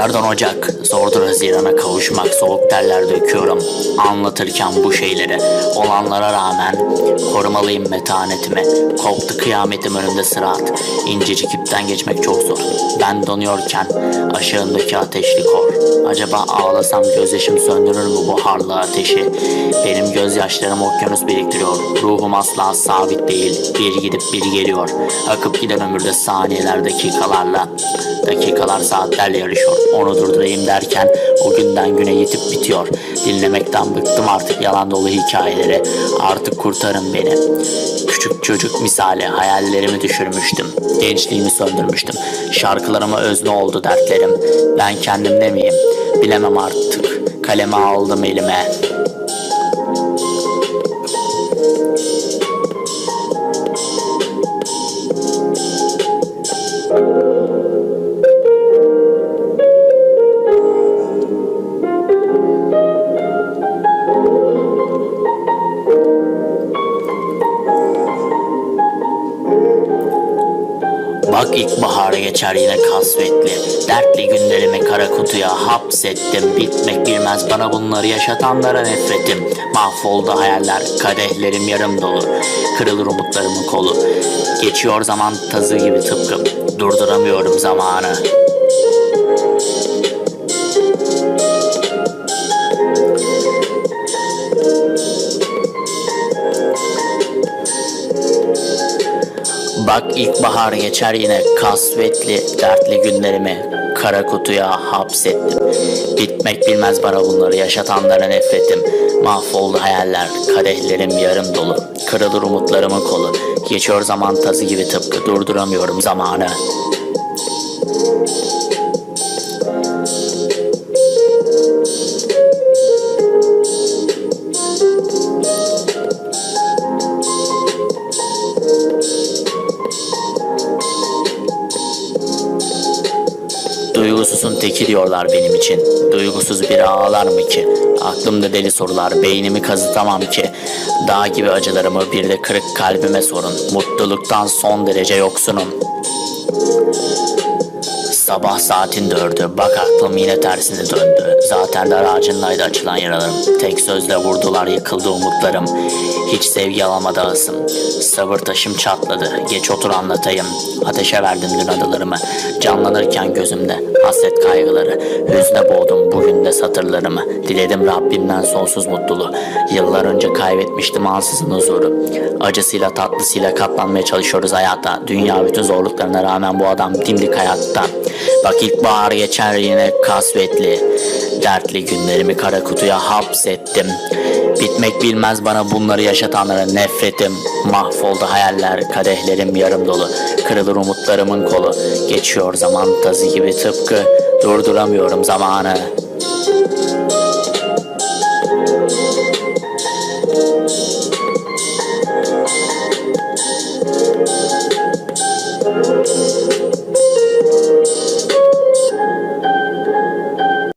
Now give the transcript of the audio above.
Aylardan Ocak, zordur Haziran'a kavuşmak, soğuk terler döküyorum. Anlatırken bu şeyleri, olanlara rağmen korumalıyım metanetimi. Koptu kıyametim önümde sırat, incecik ipten geçmek çok zor. Ben donuyorken aşağındaki ateşli kor. Acaba ağlasam gözyaşım söndürür mü bu harlı ateşi? Benim gözyaşlarım okyanus biriktiriyor. Ruhum asla sabit değil. Bir gidip bir geliyor. Akıp giden ömürde saniyeler dakikalarla. Dakikalar saatlerle yarışıyor. Onu durdurayım derken o günden güne yitip bitiyor. Dinlemekten bıktım artık yalan dolu hikayeleri. Artık kurtarın beni. Küçük çocuk misali hayallerimi düşürmüştüm. Gençliğimi söndürmüştüm. Şarkılarıma özne oldu dertlerim. Ben kendimde miyim? Bilemem artık. Kaleme aldım elime. Bak ilkbahar geçer yine kasvetli. Dertli günlerimi kara kutuya hapsettim. Bitmek bilmez bana bunları yaşatanlara nefretim. Mahvoldu hayaller kadehlerim yarım dolu. Kırılır umutlarımın kolu. Geçiyor zaman tazı gibi tıpkı. Durduramıyorum zamanı Bak ilkbahar geçer yine kasvetli dertli günlerimi kara kutuya hapsettim. Bitmek bilmez bana bunları yaşatanlara nefretim. Mahvoldu hayaller, kadehlerim yarım dolu. Kırılır umutlarımın kolu. Geçiyor zaman tazı gibi tıpkı durduramıyorum zamanı. Duygusuzun teki diyorlar benim için. Duygusuz biri ağlar mı ki? Aklımda deli sorular, beynimi kazıtamam ki. Dağ gibi acılarımı bir de kırık kalbime sorun. Mutluluktan son derece yoksunum. Sabah saatin dördü. Bak aklım yine tersine döndü. Zaten dar ağacındaydı açılan yaralarım. Tek sözle vurdular yıkıldı umutlarım. Hiç sevgi alamadı ağısım. Sabır taşım çatladı. Geç otur anlatayım. Ateşe verdim dün adalarımı. Canlanırken gözümde hasret kaygıları. Hüzne boğdum bugün de satırlarımı. Diledim Rabbimden sonsuz mutluluğu. Yıllar önce kaybetmiştim ansızın huzuru. Acısıyla tatlısıyla katlanmaya çalışıyoruz hayata. Dünya bütün zorluklarına rağmen bu adam dimdik hayatta. Bak ilkbahar geçer yine kasvetli. Dertli günlerimi kara kutuya hapsettim. Bitmek bilmez bana bunları yaşatanlara nefretim. Mahvoldu hayaller, kadehlerim yarım dolu. Kırılır umutlarımın kolu. Geçiyor zaman tazı gibi tıpkı. Durduramıyorum zamanı.